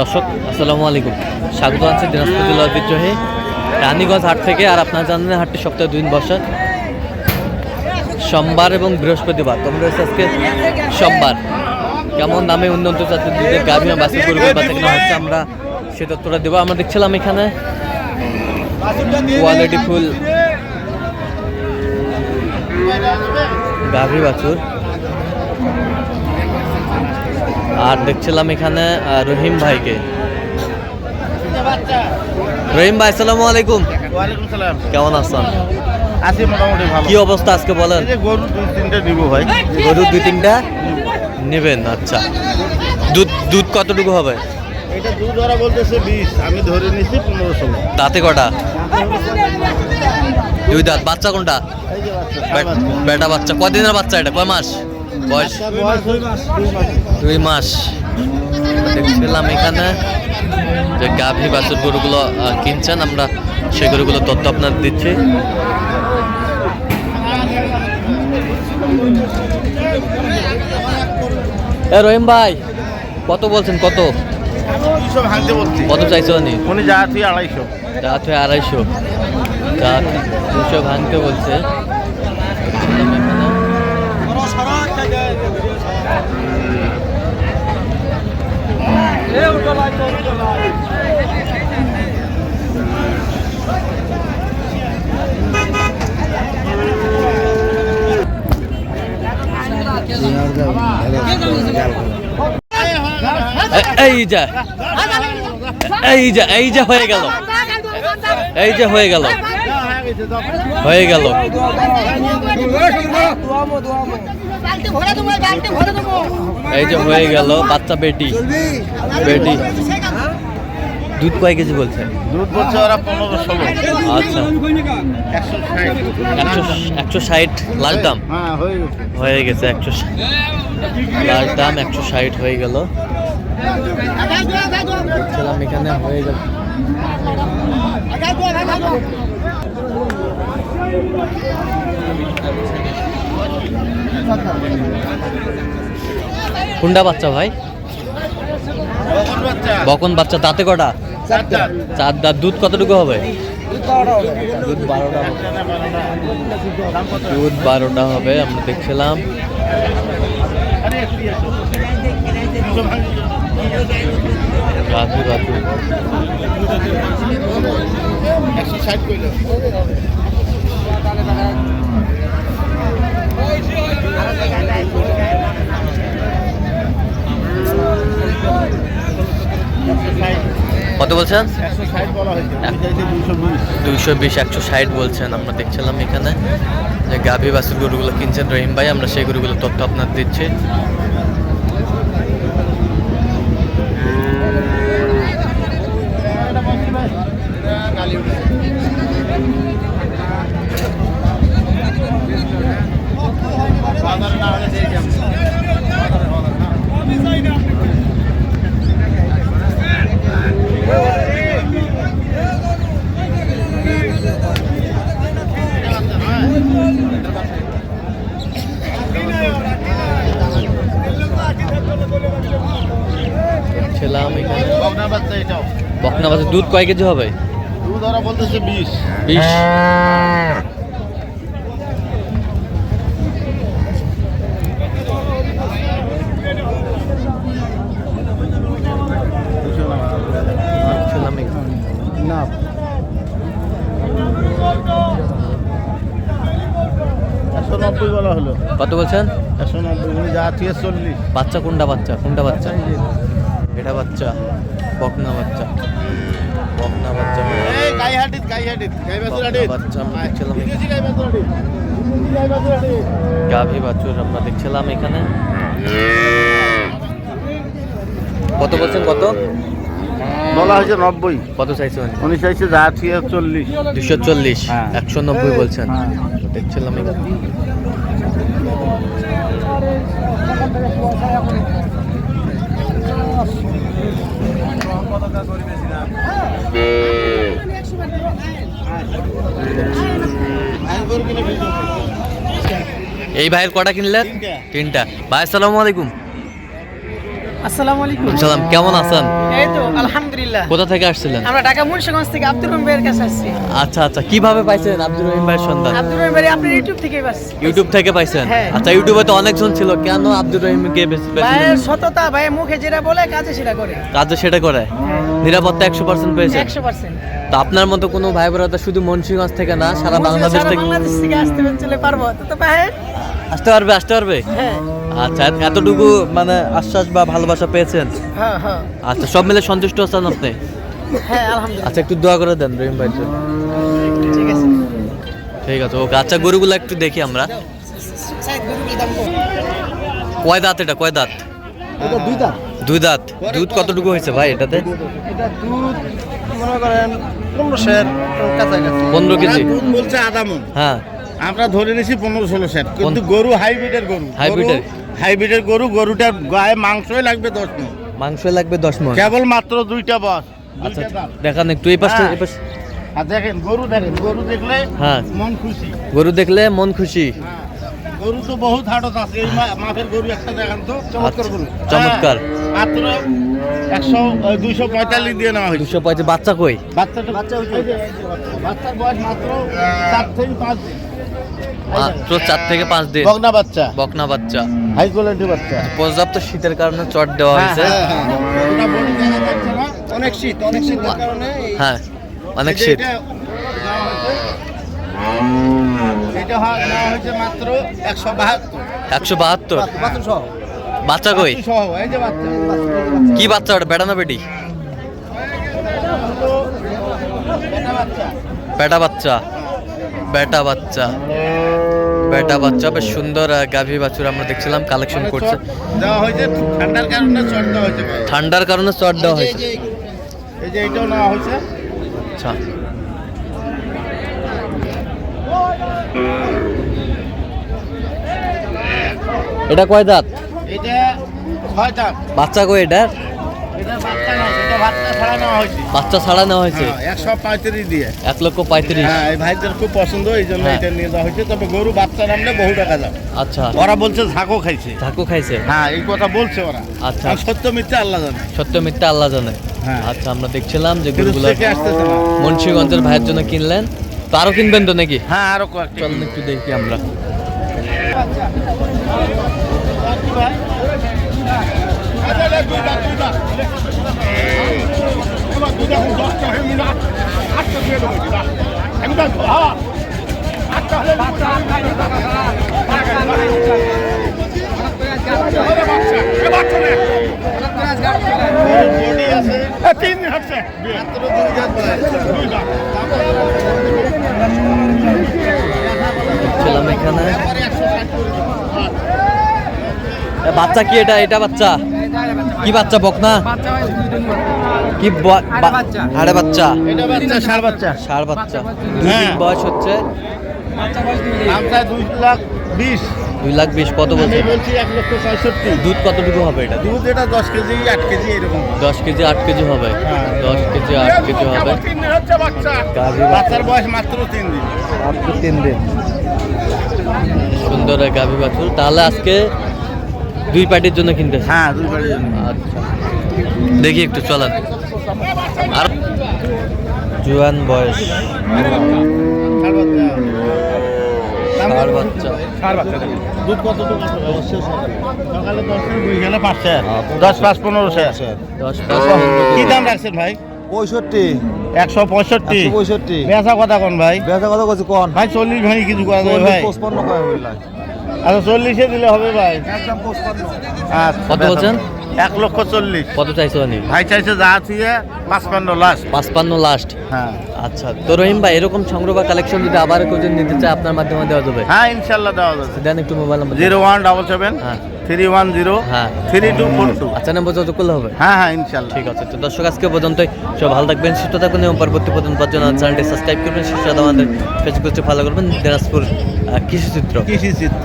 দর্শক, আসসালামু আলাইকুম। স্বাগত আছে দিনাজপুর জেলা ঐতিহ্যহে রানীগঞ্জ হাট থেকে। আর আপনারা জানেন হাটটি সপ্তাহে দুই দিন বসে। সোমবার এবং বৃহস্পতিবার তোমরা আজকে সোমবার। কেমন দামে উন্নত জাতের দুধের গাভী বাসি করবে বাচ্চা কেনা হচ্ছে আমরা সে তথ্যটা দেবো। আমরা দেখছিলাম এখানে কোয়ালিটি ফুল গাভী বাছুর। আর দেখছিলাম এখানে রহিম ভাইকে। রহিম ভাই আসসালামু আলাইকুম। ওয়ালাইকুম সালাম। কেমন আছেন? আছি মোটামুটি ভালো। কি অবস্থা আজকে বলেন? গরু দুই তিনটে দিব ভাই। গরু দুই তিনটা? নেবেন আচ্ছা। দুধ দুধ কতটুকু হবে? এটা দুধ ধরা বলতেছে বিশ। আমি ধরে নিছি দাঁতে কটা? দুই দাঁত। বাচ্চা কোনটা। বেটা বাচ্চা। কদিনের বাচ্চা এটা? কয় মাস? বয়স দুই মাস। দেখছিলাম এখানে যে গাভী বাছুর গরুগুলো কিনছেন আমরা সেই গরুগুলো তথ্য আপনার দিচ্ছি। রহিম ভাই কত বলছেন কত? কত চাইছো উনি? উনি যা তুই আড়াইশো। রাত হয়ে আড়াইশো। দুশো ভাঙতে বলছে দেখছিলাম এখানে। এ- এই যা। এই যা এই যা হয়ে গেল। এই যে হয়ে গেল। হয়ে গেল। এই যে হয়ে গেল বাচ্চা বেটি। বেটি। দুধ কয় কেজি বলছে দুধ বলছে ওরা পনেরো ষোলো আচ্ছা। একশো ষাট। একশো ষাট লাস্ট দাম? হ্যাঁ হয়ে গেছে। একশো লাস্ট দাম একশো ষাট হয়ে গেল। দেখছিলাম এখানে হয়ে গেল কুন্ডা বাচ্চা ভাই? বকন বাচ্চা। তাতে কটা? চার দাঁত দুধ কতটুকু হবে? দুধ বারোটা দুধ বারোটা হবে আমরা দেখছিলাম। ষাট কইলো কত বলছেন? দুইশো বিশ। একশো ষাট বলছেন। আমরা দেখছিলাম এখানে যে গাভী বাসের গরুগুলো কিনছেন রহিম ভাই আমরা সেই গরুগুলো তথ্য আপনার দিচ্ছি। এখানে। বকনা বাচ্চা এটাও। বকনা বাছুর দুধ কয় কেজি হবে? দুধ ওরা বলতেছে বিশ। বিশ দেখছিলাম এখানে না একশো নব্বই বলা হলো কত বলছেন? একশো নব্বই উনি যা থেকে চল্লিশ। বাচ্চা কোনটা বাচ্চা? কোনটা বাচ্চা? এটা বাচ্চা। বকনা বাচ্চা। বকনা বাচ্চা। গাভী বাছুর আমরা দেখছিলাম এখানে। কত বলছেন কত? বলা হয়েছে নব্বই। কত চাইছেন উনি? চাইছে যা থেকে চল্লিশ। দুশো চল্লিশ হ্যাঁ। একশো নব্বই বলছেন। হ্যাঁ। দেখছিলাম এখানে। এই ভাইয়ের কটা কিনলেন তিনটা। ভাই আসসালামু আলাইকুম আসসালামু আলাইকুম। সালাম কেমন আছেন? এই তো আলহামদুলিল্লাহ। কোথা থেকে আসছিলেন? আমরা ঢাকা মুন্সিগঞ্জ থেকে আব্দুর রহিম ভাইয়ের কাছে আসছি। আচ্ছা আচ্ছা কীভাবে পাইছেন আব্দুর রহিম ভাইয়ের সন্ধান? আব্দুর রহিম ভাই আপনার ইউটিউব থেকে বাস ইউটিউব থেকে পাইছেন? হ্যাঁ। আচ্ছা ইউটিউবে তো অনেকজন ছিল কেন আব্দুর রহিমকে বেশি ভাইয়ের সততা ভাই মুখে যেটা বলে কাজে সেটা করে। কাজে সেটা করে? নিরাপত্তা একশো পার্সেন্ট পেয়েছেন? একশো পার্সেন্ট তো আপনার মতো কোনো ভাই বোনেরা শুধু মুন্সিগঞ্জ থেকে না সারা বাংলাদেশ থেকে? বাংলাদেশ থেকে আসতে পারব। তো তো ভাই। আসতে পারবে আসতে পারবে? হ্যাঁ। আচ্ছা এতটুকু মানে আশ্বাস বা ভালোবাসা পেয়েছেন? হ্যাঁ হ্যাঁ। আচ্ছা সব মিলে সন্তুষ্ট আছেন আপনি? হ্যাঁ আলহামদুলিল্লাহ। আচ্ছা একটু দোয়া করে দেন রহিম জন্য। ঠিক আছে। ঠিক আছে ওকে আচ্ছা গরুগুলো একটু দেখি আমরা। কয় দাঁত এটা? কয় দাঁত? এটা দুই দাঁত। দুই দাঁত? দুধ কতটুকু হয়েছে ভাই এটাতে? এটা দুধ মনে করেন পনেরো শের কাছাকাছি। পনেরো কেজি। দুধ বলছে আধা মন। হ্যাঁ। আমরা ধরে নিছি পনেরো ষোলো সেট। কিন্তু গরু হাইব্রিডের গরু। হাইব্রিডের? হাইব্রিডের গরু গরুটার গায়ে মাংসই লাগবে দশ মন মাংস লাগবে দশ মন কেবল মাত্র দুইটা বস। আচ্ছা। দেখান একটু এই পাশটা এই পাশ আর দেখেন গরু দেখেন গরু দেখলে হ্যাঁ। মন খুশি। গরু দেখলে মন খুশি। হ্যাঁ। গরু তো বহুত হাটত আছে এই মা- মাঠের গরু একটা দেখান তো চমৎকার আচ্ছা, গরু। চমৎকার। হ্যাঁ, মাত্র একশো দুইশো পঁয়তাল্লিশ দিয়ে নেওয়া হয়েছে। দুশো পঁয়ত্রিশ বাচ্চা কই? বাচ্চাটা বাচ্চা বাচ্চার বয়স মাত্র চার থেকে পাঁচ দিন। মাত্র চার থেকে পাঁচ দিন। বগনা বাচ্চা। বকনা বাচ্চা। হাই কোয়ালিটি বাচ্চা। পর্যাপ্ত শীতের কারণে চট দেওয়া হয়েছে। হ্যাঁ, হ্যাঁ, হ্যাঁ। না? অনেক শীত অনেক শীতের কারণে হ্যাঁ অনেক শীত এটা হয়েছে। হয়- হয়েছে মাত্র একশো বাহাত্তর। একশো বাহাত্তর? বাচ্চা কই? সহ এই যে বাচ্চা। কি বাচ্চা ওটা? বেটা না বেটি? বেটা বাচ্চা। বেটা বাচ্চা। বেটা বাচ্চা বেশ সুন্দর গাভী বাছুর আমরা দেখছিলাম কালেকশন করছে। ঠান্ডার কারণে চট দেওয়া হয়েছে আচ্ছা। এটা কয় দাঁত? বাচ্চা কয় এটা এটা বাচ্চা ছাড়া নেওয়া হয়েছে হ্যাঁ, একশো পঁয়ত্রিশ দিয়ে। এক লক্ষ পঁয়ত্রিশ। হ্যাঁ এই ভাইদের খুব পছন্দ এই জন্য হ্যাঁ। এটা নিয়ে যাওয়া হয়েছে। তবে গরু বাচ্চা নামলে বহু টাকা যাবে আচ্ছা। ওরা বলছে ঝাঁকও খাইছে। ধাকু খাইছে? হ্যাঁ এই কথা বলছে ওরা। আচ্ছা। সত্য মিথ্যা আল্লাহ জানে। সত্য মিথ্যা আল্লাহ জানে। হ্যাঁ। আচ্ছা আমরা দেখছিলাম যে গরুগুলো মুন্সিগঞ্জের ভাইয়ের জন্য কিনলেন। তো আরও কিনবেন তো নাকি? হ্যাঁ আরও চলুন একটু দেখি আমরা। বডি বাচ্চা কি এটা? এটা বাচ্চা? কি বাচ্চা বকনা? কি ব- বা- আরে বাচ্চা। এটা বাচ্চা ষাড় বাচ্চা। দুই হ্যাঁ। বয়স হচ্ছে। দুই লাখ বিশ। দুই লাখ বিশ কত বলছে দুধ কতটুকু হবে এটা? দুধ এটা দশ কেজি আট কেজি এরকম। দশ কেজি আট কেজি হবে। হ্যাঁ। দশ কেজি আট কেজি হবে। বাচ্চার বয়স মাত্র তিন দিন। মাত্র তিন দিন। সুন্দর গাভী বাছুর। তাহলে আজকে দুই পার্টির জন্য কিনতেছে হ্যাঁ দুই বাড়ির জন্য। আচ্ছা। দেখি একটু চলেন। আর জুয়ান বয়স। ষাট বাচ্চা। ষাড় বাচ্চা দুধ কতটুকু সকালে দশ দুই গেলে পাঁচ শেয়ার দশ পাঁচ পনেরো শেয়ার দশ কি দাম রাখছেন ভাই? পঁয়ষট্টি। একশো পঁয়ষট্টি। পঁয়ষট্টি। বেচা কথা কোন ভাই। বেচা কথা কন। ভাই চল্লিশ ভাই কিছু করা যাবে ভাই পঁচপান্ন কয় বললাই আচ্ছা চল্লিশে দিলে হবে ভাই। পঁচপান্ন আচ্ছা, কত বলছেন? এক লক্ষ চল্লিশ। কত চাইছো আনি ভাই চাইছে যা থুয়ে পাঁচপান্ন লাস্ট পাঁচপান্ন লাস্ট হ্যাঁ। আচ্ছা তো রহিম ভাই এরকম সংগ্রহ বা কালেকশন যদি আবার কেউ নিতে চায় আপনার মাধ্যমে দেওয়া যাবে? হ্যাঁ ইনশাল্লাহ দেওয়া যাবে। দেন একটু mobile number zero one double seven হ্যাঁ। থ্রি ওয়ান জিরো হ্যাঁ। থ্রি টু ফোর টু আচ্ছা নাম্বার যত করলে হবে? হ্যাঁ হ্যাঁ ইনশাল্লাহ ঠিক আছে তো দর্শক আজকে পর্যন্তই। সব ভালো থাকবেন সুস্থ থাকবেন এবং পরবর্তী পর্যন্ত জন্য চ্যানেলটি সাবস্ক্রাইব করবেন। সেই সাথে আমাদের ফেসবুক পেজে ফলো করবেন। দিনাজপুর আহ, কৃষি চিত্র কৃষি চিত্র